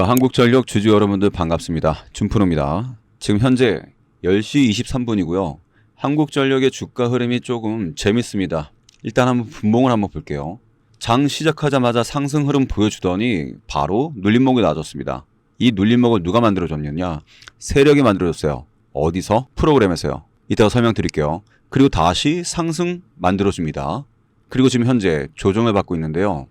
자, 한국전력 주주 여러분들 반갑습니다. 준프로입니다. 지금 현재 10시 23분이고요. 한국전력의 주가 흐름이 조금 재밌습니다. 일단 한번 분봉을 한번 볼게요. 장 시작하자마자 상승 흐름 보여주더니 바로 눌림목이 나와줬습니다. 이 눌림목을 누가 만들어줬느냐? 세력이 만들어줬어요. 어디서? 프로그램에서요. 이따가 설명드릴게요. 그리고 다시 상승 만들어줍니다. 그리고 지금 현재 조정을 받고 있는데요.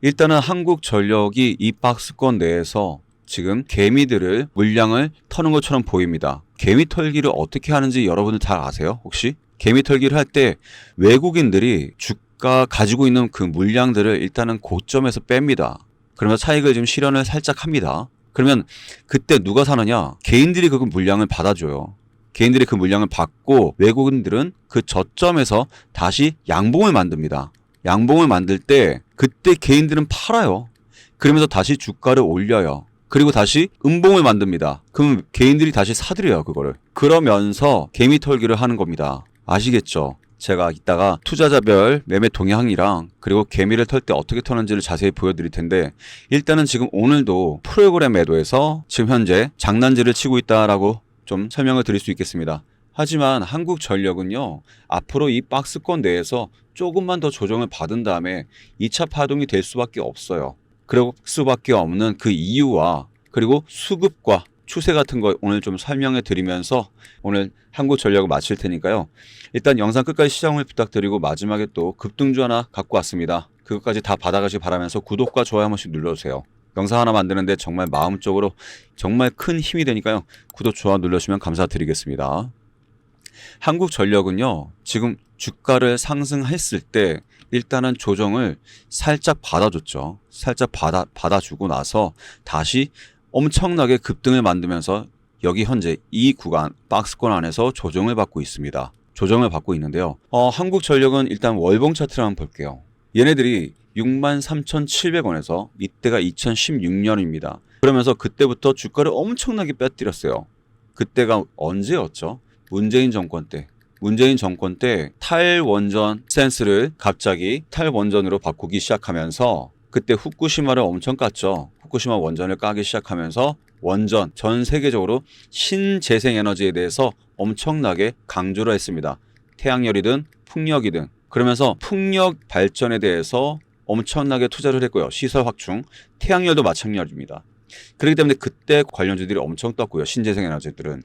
일단은 한국 전력이 이 박스권 내에서 지금 개미들을 물량을 터는 것처럼 보입니다. 개미 털기를 어떻게 하는지 여러분들 잘 아세요? 혹시? 개미 털기를 할 때 외국인들이 주가 가지고 있는 그 물량들을 일단은 고점에서 뺍니다. 그러면서 차익을 지금 실현을 살짝 합니다. 그러면 그때 누가 사느냐? 개인들이 그 물량을 받아줘요. 개인들이 그 물량을 받고 외국인들은 그 저점에서 다시 양봉을 만듭니다. 양봉을 만들 때 그때 개인들은 팔아요. 그러면서 다시 주가를 올려요. 그리고 다시 음봉을 만듭니다. 그럼 개인들이 다시 사들여요, 그거를. 그러면서 개미 털기를 하는 겁니다. 아시겠죠? 제가 이따가 투자자별 매매 동향이랑 그리고 개미를 털 때 어떻게 터는지를 자세히 보여드릴 텐데 일단은 지금 오늘도 프로그램 매도에서 지금 현재 장난질을 치고 있다라고 좀 설명을 드릴 수 있겠습니다. 하지만 한국전력은요, 앞으로 이 박스권 내에서 조금만 더 조정을 받은 다음에 2차 파동이 될 수밖에 없어요. 그럴 수밖에 없는 그 이유와 그리고 수급과 추세 같은 거 오늘 좀 설명해 드리면서 오늘 한국전력을 마칠 테니까요. 일단 영상 끝까지 시청을 부탁드리고 마지막에 또 급등주 하나 갖고 왔습니다. 그것까지 다 받아가시기 바라면서 구독과 좋아요 한 번씩 눌러주세요. 영상 하나 만드는데 정말 마음적으로 정말 큰 힘이 되니까요. 구독, 좋아요 눌러주시면 감사드리겠습니다. 한국전력은요, 지금 주가를 상승했을 때 일단은 조정을 살짝 받아줬죠. 살짝 받아, 받아주고 나서 다시 엄청나게 급등을 만들면서 여기 현재 이 구간 박스권 안에서 조정을 받고 있습니다. 조정을 받고 있는데요. 어, 한국전력은 일단 월봉 차트를 한번 볼게요. 얘네들이 63,700원에서 이때가 2016년입니다. 그러면서 그때부터 주가를 엄청나게 빼뜨렸어요. 그때가 언제였죠? 문재인 정권 때. 문재인 정권 때 탈원전 센스를 갑자기 탈원전으로 바꾸기 시작하면서 그때 후쿠시마를 엄청 깠죠. 후쿠시마 원전을 까기 시작하면서 원전 전 세계적으로 신재생 에너지에 대해서 엄청나게 강조를 했습니다. 태양열이든 풍력이든 그러면서 풍력 발전에 대해서 엄청나게 투자를 했고요. 시설 확충, 태양열도 마찬가지입니다. 그렇기 때문에 그때 관련주들이 엄청 떴고요. 신재생 에너지들은.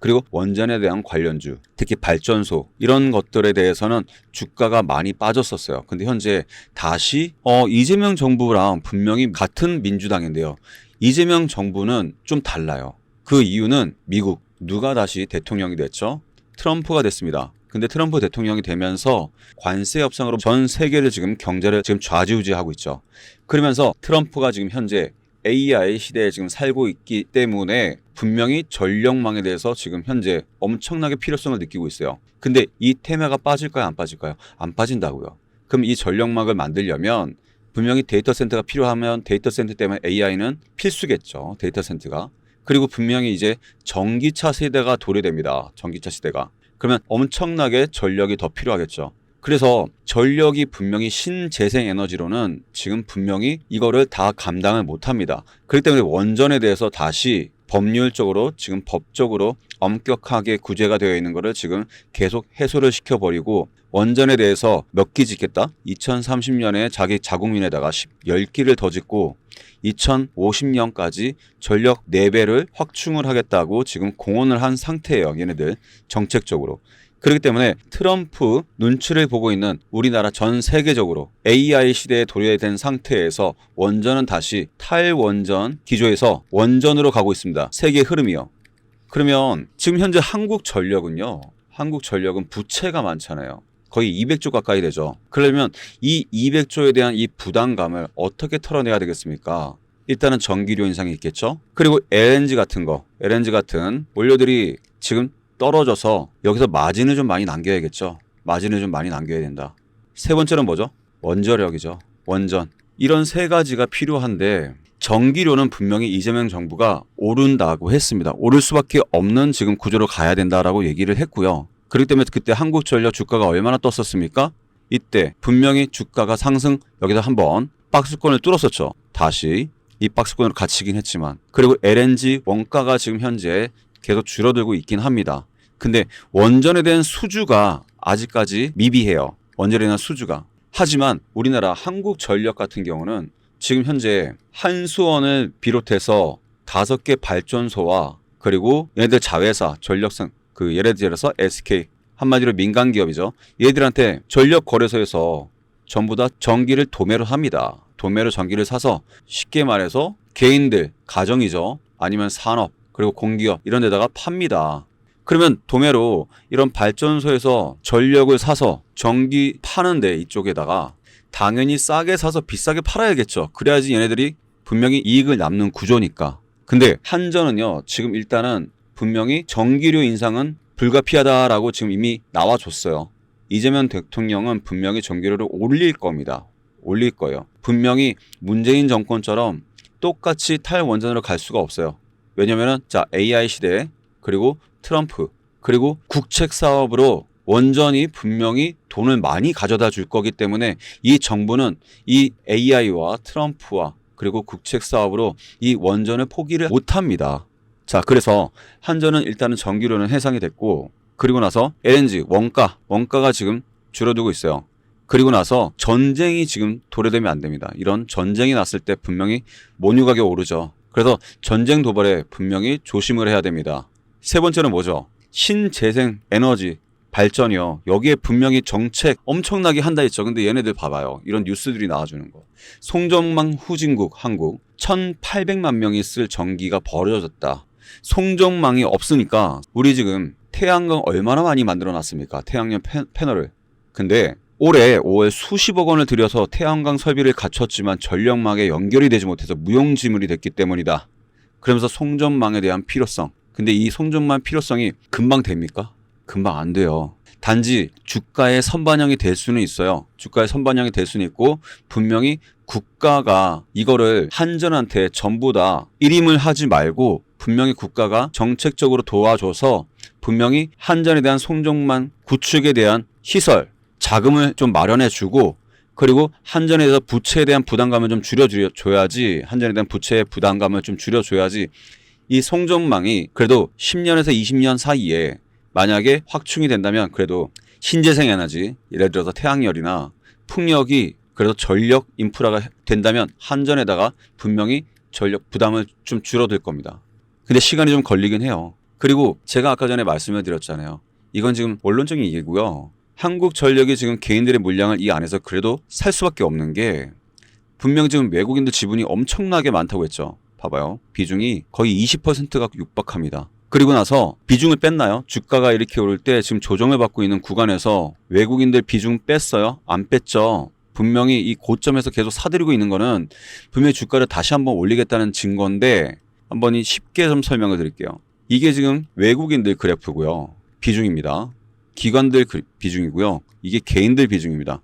그리고 원전에 대한 관련주, 특히 발전소 이런 것들에 대해서는 주가가 많이 빠졌었어요. 근데 현재 다시 어 이재명 정부랑 분명히 같은 민주당인데요. 이재명 정부는 좀 달라요. 그 이유는 미국 누가 다시 대통령이 됐죠? 트럼프가 됐습니다. 근데 트럼프 대통령이 되면서 관세 협상으로 전 세계를 지금 경제를 지금 좌지우지하고 있죠. 그러면서 트럼프가 지금 현재 AI 시대에 지금 살고 있기 때문에 분명히 전력망에 대해서 지금 현재 엄청나게 필요성을 느끼고 있어요. 근데 이 테마가 빠질까요? 안 빠질까요? 안 빠진다고요. 그럼 이 전력망을 만들려면 분명히 데이터 센터가 필요하면 데이터 센터 때문에 AI는 필수겠죠. 데이터 센터가. 그리고 분명히 이제 전기차 세대가 도래됩니다. 전기차 시대가. 그러면 엄청나게 전력이 더 필요하겠죠. 그래서 전력이 분명히 신재생 에너지로는 지금 분명히 이거를 다 감당을 못 합니다. 그렇기 때문에 원전에 대해서 다시 법률적으로 지금 법적으로 엄격하게 구제가 되어 있는 것을 지금 계속 해소를 시켜버리고 원전에 대해서 몇 기 짓겠다? 2030년에 자기 자국민에다가 10기를 더 짓고 2050년까지 전력 4배를 확충을 하겠다고 지금 공언을 한 상태예요. 얘네들 정책적으로. 그렇기 때문에 트럼프 눈치를 보고 있는 우리나라 전 세계적으로 AI 시대에 도래된 상태에서 원전은 다시 탈원전 기조에서 원전으로 가고 있습니다. 세계 흐름이요. 그러면 지금 현재 한국 전력은요. 한국 전력은 부채가 많잖아요. 거의 200조 가까이 되죠. 그러면 이 200조에 대한 이 부담감을 어떻게 털어내야 되겠습니까? 일단은 전기료 인상이 있겠죠. 그리고 LNG 같은 거, LNG 같은 원료들이 지금 떨어져서 여기서 마진을 좀 많이 남겨야겠죠. 마진을 좀 많이 남겨야 된다. 세 번째는 뭐죠? 원자력이죠. 원전. 이런 세 가지가 필요한데 전기료는 분명히 이재명 정부가 오른다고 했습니다. 오를 수밖에 없는 지금 구조로 가야 된다라고 얘기를 했고요. 그렇기 때문에 그때 한국전력 주가가 얼마나 떴었습니까? 이때 분명히 주가가 상승 여기서 한번 박스권을 뚫었었죠. 다시 이 박스권으로 갇히긴 했지만 그리고 LNG 원가가 지금 현재 계속 줄어들고 있긴 합니다. 근데 원전에 대한 수주가 아직까지 미비해요. 원전에 대한 수주가. 하지만 우리나라 한국 전력 같은 경우는 지금 현재 한수원을 비롯해서 다섯 개 발전소와 그리고 얘네들 자회사 전력상 그 예를 들어서 SK 한마디로 민간 기업이죠. 얘들한테 전력 거래소에서 전부 다 전기를 도매로 합니다. 도매로 전기를 사서 쉽게 말해서 개인들 가정이죠. 아니면 산업 그리고 공기업 이런 데다가 팝니다. 그러면 도매로 이런 발전소에서 전력을 사서 전기 파는데 이쪽에다가 당연히 싸게 사서 비싸게 팔아야겠죠. 그래야지 얘네들이 분명히 이익을 남는 구조니까. 근데 한전은요, 지금 일단은 분명히 전기료 인상은 불가피하다라고 지금 이미 나와줬어요. 이재명 대통령은 분명히 전기료를 올릴 겁니다. 올릴 거예요. 분명히 문재인 정권처럼 똑같이 탈원전으로 갈 수가 없어요. 왜냐면은 자 AI 시대 그리고 트럼프 그리고 국책 사업으로 원전이 분명히 돈을 많이 가져다 줄 거기 때문에 이 정부는 이 AI와 트럼프와 그리고 국책 사업으로 이 원전을 포기를 못 합니다. 자, 그래서 한전은 일단은 전기료는 해상이 됐고 그리고 나서 LNG 원가, 원가가 지금 줄어들고 있어요. 그리고 나서 전쟁이 지금 도래되면 안 됩니다. 이런 전쟁이 났을 때 분명히 mon유 가격 오르죠. 그래서 전쟁 도발에 분명히 조심을 해야 됩니다. 세 번째는 뭐죠? 신재생 에너지 발전이요. 여기에 분명히 정책 엄청나게 한다 했죠. 근데 얘네들 봐봐요. 이런 뉴스들이 나와주는 거. 송전망 후진국 한국 1,800만 명이 쓸 전기가 버려졌다. 송전망이 없으니까 우리 지금 태양광 얼마나 많이 만들어 놨습니까? 태양열 패, 패널을. 근데 올해 5월 수십억 원을 들여서 태양광 설비를 갖췄지만 전력망에 연결이 되지 못해서 무용지물이 됐기 때문이다. 그러면서 송전망에 대한 필요성. 근데 이 송전망 필요성이 금방 됩니까? 금방 안 돼요. 단지 주가의 선반영이 될 수는 있어요. 주가의 선반영이 될 수는 있고 분명히 국가가 이거를 한전한테 전부 다 일임을 하지 말고 분명히 국가가 정책적으로 도와줘서 분명히 한전에 대한 송정만 구축에 대한 시설 자금을 좀 마련해 주고 그리고 한전에 대해서 부채에 대한 부담감을 좀 줄여줘야지 한전에 대한 부채의 부담감을 좀 줄여줘야지 이 송정망이 그래도 10년에서 20년 사이에 만약에 확충이 된다면 그래도 신재생 에너지 예를 들어서 태양열이나 풍력이 그래도 전력 인프라가 된다면 한전에다가 분명히 전력 부담을 좀 줄어들 겁니다. 근데 시간이 좀 걸리긴 해요. 그리고 제가 아까 전에 말씀을 드렸잖아요. 이건 지금 원론적인 얘기고요. 한국 전력이 지금 개인들의 물량을 이 안에서 그래도 살 수밖에 없는 게 분명 지금 외국인들 지분이 엄청나게 많다고 했죠. 봐봐요. 비중이 거의 20%가 육박합니다. 그리고 나서 비중을 뺐나요? 주가가 이렇게 오를 때 지금 조정을 받고 있는 구간에서 외국인들 비중 뺐어요? 안 뺐죠. 분명히 이 고점에서 계속 사들이고 있는 거는 분명히 주가를 다시 한번 올리겠다는 증거인데 한번 이 쉽게 좀 설명을 드릴게요. 이게 지금 외국인들 그래프고요. 비중입니다. 기관들 그- 비중이고요. 이게 개인들 비중입니다.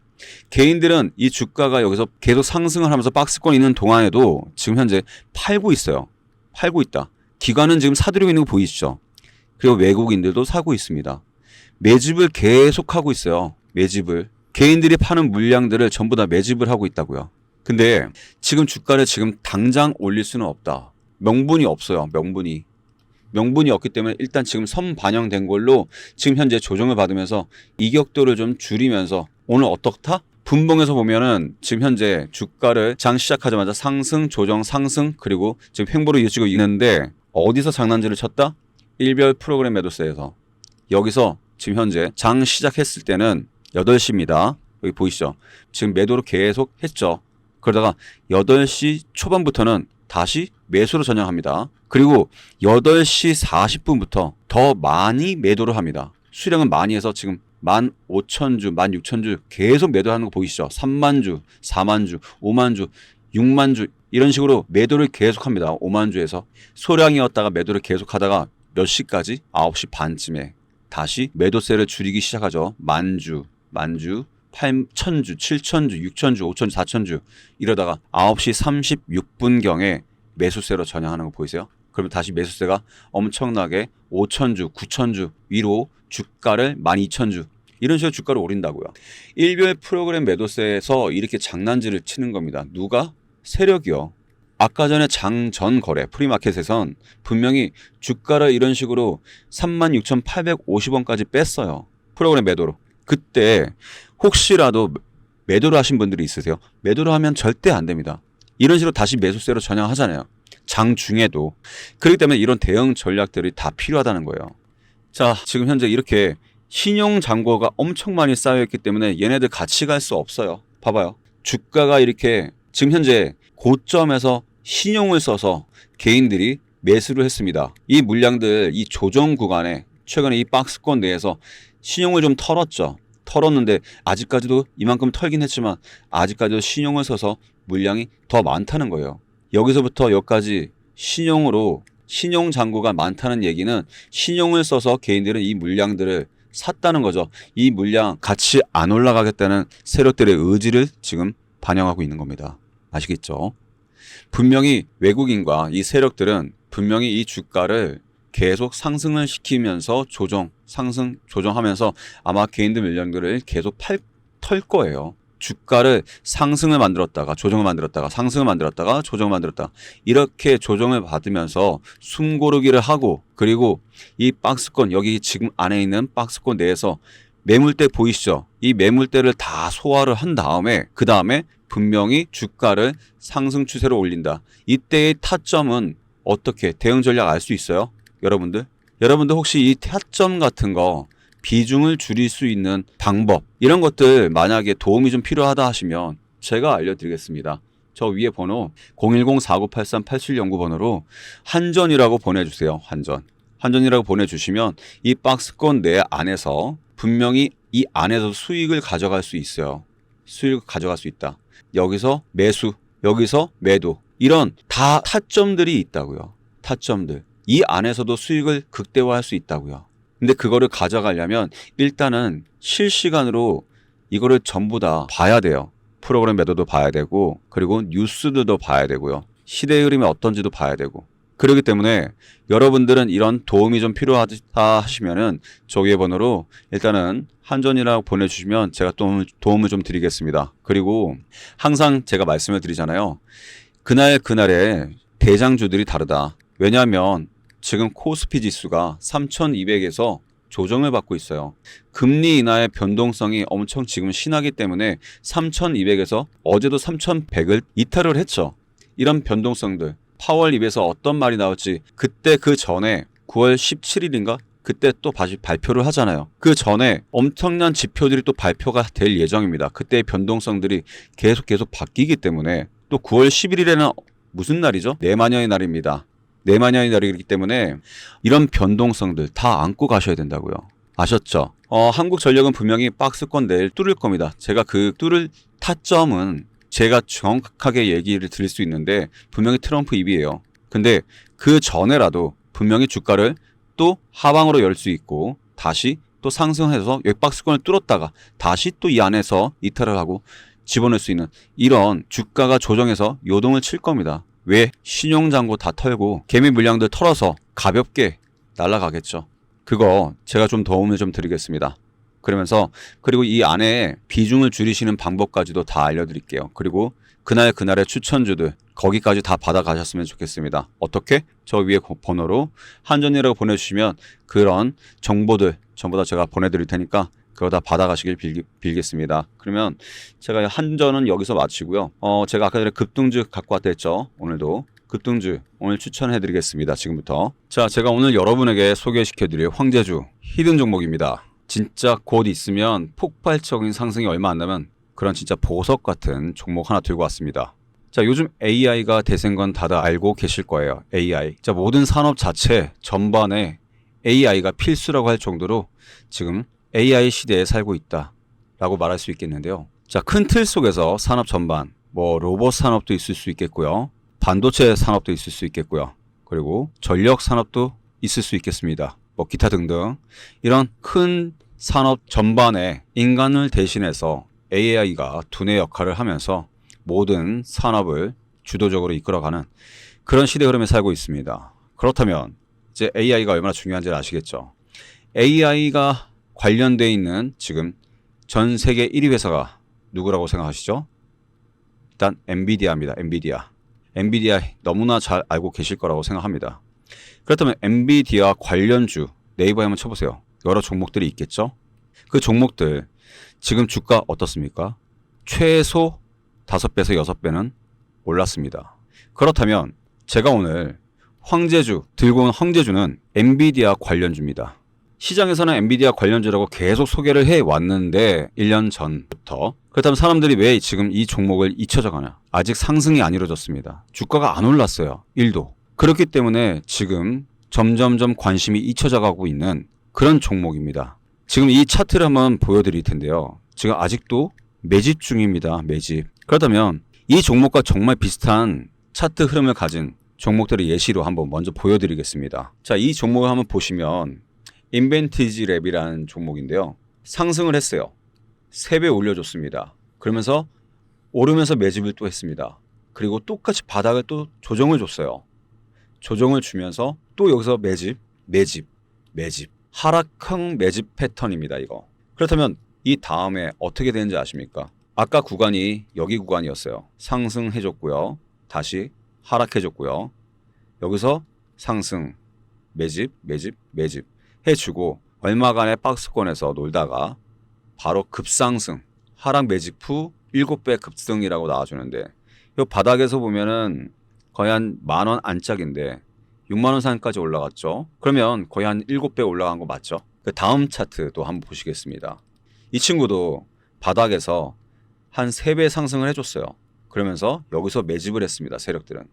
개인들은 이 주가가 여기서 계속 상승을 하면서 박스권 있는 동안에도 지금 현재 팔고 있어요. 팔고 있다. 기관은 지금 사들이고 있는 거 보이시죠? 그리고 외국인들도 사고 있습니다. 매집을 계속하고 있어요. 매집을. 개인들이 파는 물량들을 전부 다 매집을 하고 있다고요. 근데 지금 주가를 지금 당장 올릴 수는 없다. 명분이 없어요. 명분이. 명분이 없기 때문에 일단 지금 선 반영된 걸로 지금 현재 조정을 받으면서 이격도를 좀 줄이면서 오늘 어떻다? 분봉에서 보면은 지금 현재 주가를 장 시작하자마자 상승, 조정, 상승 그리고 지금 횡보를 이어지고 있는데 어디서 장난질을 쳤다? 일별 프로그램 매도세에서 여기서 지금 현재 장 시작했을 때는 8시입니다. 여기 보이시죠? 지금 매도로 계속 했죠. 그러다가 8시 초반부터는 다시 매수로 전향합니다. 그리고 8시 40분부터 더 많이 매도를 합니다. 수량은 많이 해서 지금 15,000주, 16,000주 계속 매도하는 거 보이시죠? 3만 주, 4만 주, 5만 주, 6만 주 이런 식으로 매도를 계속합니다. 5만 주에서 소량이었다가 매도를 계속하다가 몇 시까지? 9시 반쯤에 다시 매도세를 줄이기 시작하죠. 만 주, 만 주, 8천주, 7천주, 6천주, 5천주, 4천주 이러다가 9시 36분경에 매수세로 전향하는 거 보이세요? 그러면 다시 매수세가 엄청나게 5천주, 9천주 위로 주가를 12,000주 이런 식으로 주가를 오린다고요. 일별 프로그램 매도세에서 이렇게 장난질을 치는 겁니다. 누가? 세력이요. 아까 전에 장 전 거래 프리마켓에선 분명히 주가를 이런 식으로 36,850원까지 뺐어요. 프로그램 매도로. 그때 혹시라도 매도를 하신 분들이 있으세요? 매도를 하면 절대 안 됩니다. 이런 식으로 다시 매수세로 전향하잖아요. 장 중에도. 그렇기 때문에 이런 대응 전략들이 다 필요하다는 거예요. 자, 지금 현재 이렇게 신용 잔고가 엄청 많이 쌓여 있기 때문에 얘네들 같이 갈 수 없어요. 봐봐요. 주가가 이렇게 지금 현재 고점에서 신용을 써서 개인들이 매수를 했습니다. 이 물량들, 이 조정 구간에 최근에 이 박스권 내에서 신용을 좀 털었죠. 털었는데 아직까지도 이만큼 털긴 했지만 아직까지도 신용을 써서 물량이 더 많다는 거예요. 여기서부터 여기까지 신용으로 신용 잔고가 많다는 얘기는 신용을 써서 개인들은 이 물량들을 샀다는 거죠. 이 물량 같이 안 올라가겠다는 세력들의 의지를 지금 반영하고 있는 겁니다. 아시겠죠? 분명히 외국인과 이 세력들은 분명히 이 주가를 계속 상승을 시키면서 조정, 상승, 조정하면서 아마 개인들 물량들을 계속 팔, 털 거예요. 주가를 상승을 만들었다가 조정을 만들었다가 상승을 만들었다가 조정을 만들었다. 이렇게 조정을 받으면서 숨고르기를 하고 그리고 이 박스권 여기 지금 안에 있는 박스권 내에서 매물대 보이시죠? 이 매물대를 다 소화를 한 다음에 그 다음에 분명히 주가를 상승 추세로 올린다. 이때의 타점은 어떻게 대응 전략 알 수 있어요? 여러분들? 여러분들 혹시 이 타점 같은 거 비중을 줄일 수 있는 방법 이런 것들 만약에 도움이 좀 필요하다 하시면 제가 알려드리겠습니다. 저 위에 번호 010-4983-8709번으로 한전이라고 보내주세요. 한전. 한전이라고 보내주시면 이 박스권 내 안에서 분명히 이 안에서 수익을 가져갈 수 있어요. 수익을 가져갈 수 있다. 여기서 매수, 여기서 매도. 이런 다 타점들이 있다고요. 타점들. 이 안에서도 수익을 극대화할 수 있다고요. 근데 그거를 가져가려면 일단은 실시간으로 이거를 전부 다 봐야 돼요. 프로그램 매도도 봐야 되고 그리고 뉴스들도 봐야 되고요. 시대의 흐름이 어떤지도 봐야 되고. 그렇기 때문에 여러분들은 이런 도움이 좀 필요하다 하시면은 저기의 번호로 일단은 한전이라고 보내주시면 제가 도움을, 도움을 좀 드리겠습니다. 그리고 항상 제가 말씀을 드리잖아요. 그날 그날의 대장주들이 다르다. 왜냐하면 지금 코스피 지수가 3,200에서 조정을 받고 있어요. 금리 인하의 변동성이 엄청 지금 심하기 때문에 3,200에서 어제도 3,100을 이탈을 했죠. 이런 변동성들. 파월 입에서 어떤 말이 나올지 그때 그 전에 9월 17일인가 그때 또 다시 발표를 하잖아요. 그 전에 엄청난 지표들이 또 발표가 될 예정입니다. 그때의 변동성들이 계속 계속 바뀌기 때문에 또 9월 11일에는 무슨 날이죠? 내마녀의 날입니다. 내마녀의 날이기 때문에 이런 변동성들 다 안고 가셔야 된다고요. 아셨죠? 어, 한국 전력은 분명히 박스권 내일 뚫을 겁니다. 제가 그 뚫을 타점은 제가 정확하게 얘기를 드릴 수 있는데 분명히 트럼프 입이에요. 근데 그 전에라도 분명히 주가를 또 하방으로 열 수 있고 다시 또 상승해서 역박스권을 뚫었다가 다시 또 이 안에서 이탈을 하고 집어넣을 수 있는 이런 주가가 조정해서 요동을 칠 겁니다. 왜? 신용잔고 다 털고 개미 물량들 털어서 가볍게 날아가겠죠. 그거 제가 좀 도움을 좀 드리겠습니다. 그러면서 그리고 이 안에 비중을 줄이시는 방법까지도 다 알려드릴게요. 그리고 그날 그날의 추천주들 거기까지 다 받아가셨으면 좋겠습니다. 어떻게? 저 위에 번호로 한전이라고 보내주시면 그런 정보들 전부 다 제가 보내드릴 테니까 그거 다 받아가시길 빌, 빌겠습니다. 그러면 제가 한전은 여기서 마치고요. 어, 제가 아까 전에 급등주 갖고 왔다 했죠. 오늘도 급등주 오늘 추천해드리겠습니다. 지금부터. 자, 제가 오늘 여러분에게 소개시켜드릴 황제주 히든 종목입니다. 진짜 곧 있으면 폭발적인 상승이 얼마 안 나면 그런 진짜 보석 같은 종목 하나 들고 왔습니다. 자, 요즘 AI가 대세인 건 다들 알고 계실 거예요. AI. 자, 모든 산업 자체 전반에 AI가 필수라고 할 정도로 지금 AI 시대에 살고 있다. 라고 말할 수 있겠는데요. 자, 큰 틀 속에서 산업 전반, 뭐 로봇 산업도 있을 수 있겠고요. 반도체 산업도 있을 수 있겠고요. 그리고 전력 산업도 있을 수 있겠습니다. 뭐 기타 등등 이런 큰 산업 전반에 인간을 대신해서 AI가 두뇌 역할을 하면서 모든 산업을 주도적으로 이끌어가는 그런 시대 흐름에 살고 있습니다. 그렇다면 이제 AI가 얼마나 중요한지 아시겠죠? AI가 관련돼 있는 지금 전 세계 1위 회사가 누구라고 생각하시죠? 일단 엔비디아입니다. 엔비디아. 엔비디아 너무나 잘 알고 계실 거라고 생각합니다. 그렇다면 엔비디아 관련주 네이버에 한번 쳐보세요. 여러 종목들이 있겠죠? 그 종목들 지금 주가 어떻습니까? 최소 5배에서 6배는 올랐습니다. 그렇다면 제가 오늘 황제주 들고 온 황제주는 엔비디아 관련주입니다. 시장에서는 엔비디아 관련주라고 계속 소개를 해 왔는데 1년 전부터 그렇다면 사람들이 왜 지금 이 종목을 잊혀져 가냐? 아직 상승이 안 이루어졌습니다. 주가가 안 올랐어요. 1도. 그렇기 때문에 지금 점점점 관심이 잊혀져 가고 있는 그런 종목입니다. 지금 이 차트를 한번 보여드릴 텐데요. 지금 아직도 매집 중입니다. 매집. 그렇다면 이 종목과 정말 비슷한 차트 흐름을 가진 종목들의 예시로 한번 먼저 보여드리겠습니다. 자, 이 종목을 한번 보시면 인벤티지 랩이라는 종목인데요. 상승을 했어요. 3배 올려줬습니다. 그러면서 오르면서 매집을 또 했습니다. 그리고 똑같이 바닥을 또 조정을 줬어요. 조정을 주면서 또 여기서 매집, 매집, 매집. 하락형 매집 패턴입니다, 이거. 그렇다면 이 다음에 어떻게 되는지 아십니까? 아까 구간이 여기 구간이었어요. 상승해줬고요. 다시 하락해줬고요. 여기서 상승, 매집, 매집, 매집 해주고 얼마간의 박스권에서 놀다가 바로 급상승, 하락 매집 후 7배 급등이라고 나와주는데 이 바닥에서 보면은 거의 한 만 원 안짝인데 6만 원 선까지 올라갔죠. 그러면 거의 한 7배 올라간 거 맞죠? 그 다음 차트도 한번 보시겠습니다. 이 친구도 바닥에서 한 3배 상승을 해줬어요. 그러면서 여기서 매집을 했습니다. 세력들은.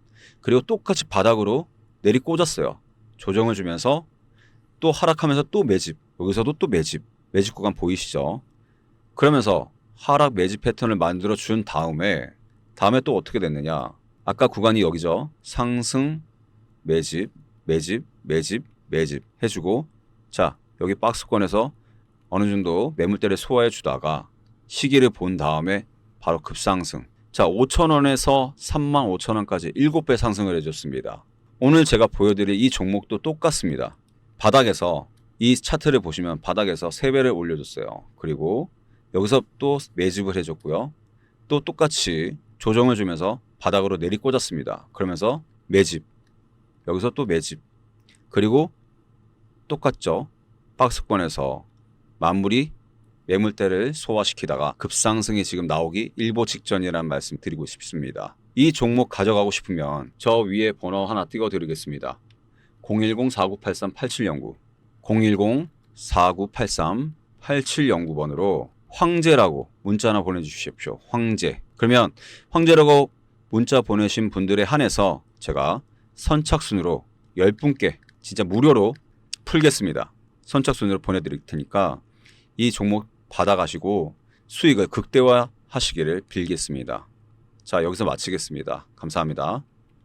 그리고 똑같이 바닥으로 내리 꽂았어요. 조정을 주면서 또 하락하면서 또 매집. 여기서도 또 매집. 매집 구간 보이시죠? 그러면서 하락 매집 패턴을 만들어 준 다음에 다음에 또 어떻게 됐느냐? 아까 구간이 여기죠. 상승, 매집, 매집, 매집, 매집 해주고 자 여기 박스권에서 어느 정도 매물대를 소화해 주다가 시기를 본 다음에 바로 급상승. 자 5천 원에서 3만 5천 원까지 7배 상승을 해줬습니다. 오늘 제가 보여드릴 이 종목도 똑같습니다. 바닥에서 이 차트를 보시면 바닥에서 3배를 올려줬어요. 그리고 여기서 또 매집을 해줬고요. 또 똑같이 조정을 주면서 바닥으로 내리 꽂았습니다. 그러면서 매집. 여기서 또 매집. 그리고 똑같죠. 박스권에서 마무리 매물대를 소화시키다가 급상승이 지금 나오기 일보 직전이라는 말씀 드리고 싶습니다. 이 종목 가져가고 싶으면 저 위에 번호 하나 띄워 드리겠습니다. 010-4983-8709 010-4983-8709번으로 황제라고 문자 하나 보내주십시오. 황제. 그러면 황제라고 문자 보내신 분들에 한해서 제가 선착순으로 10분께 진짜 무료로 풀겠습니다. 선착순으로 보내드릴 테니까 이 종목 받아가시고 수익을 극대화 하시기를 빌겠습니다. 자, 여기서 마치겠습니다. 감사합니다.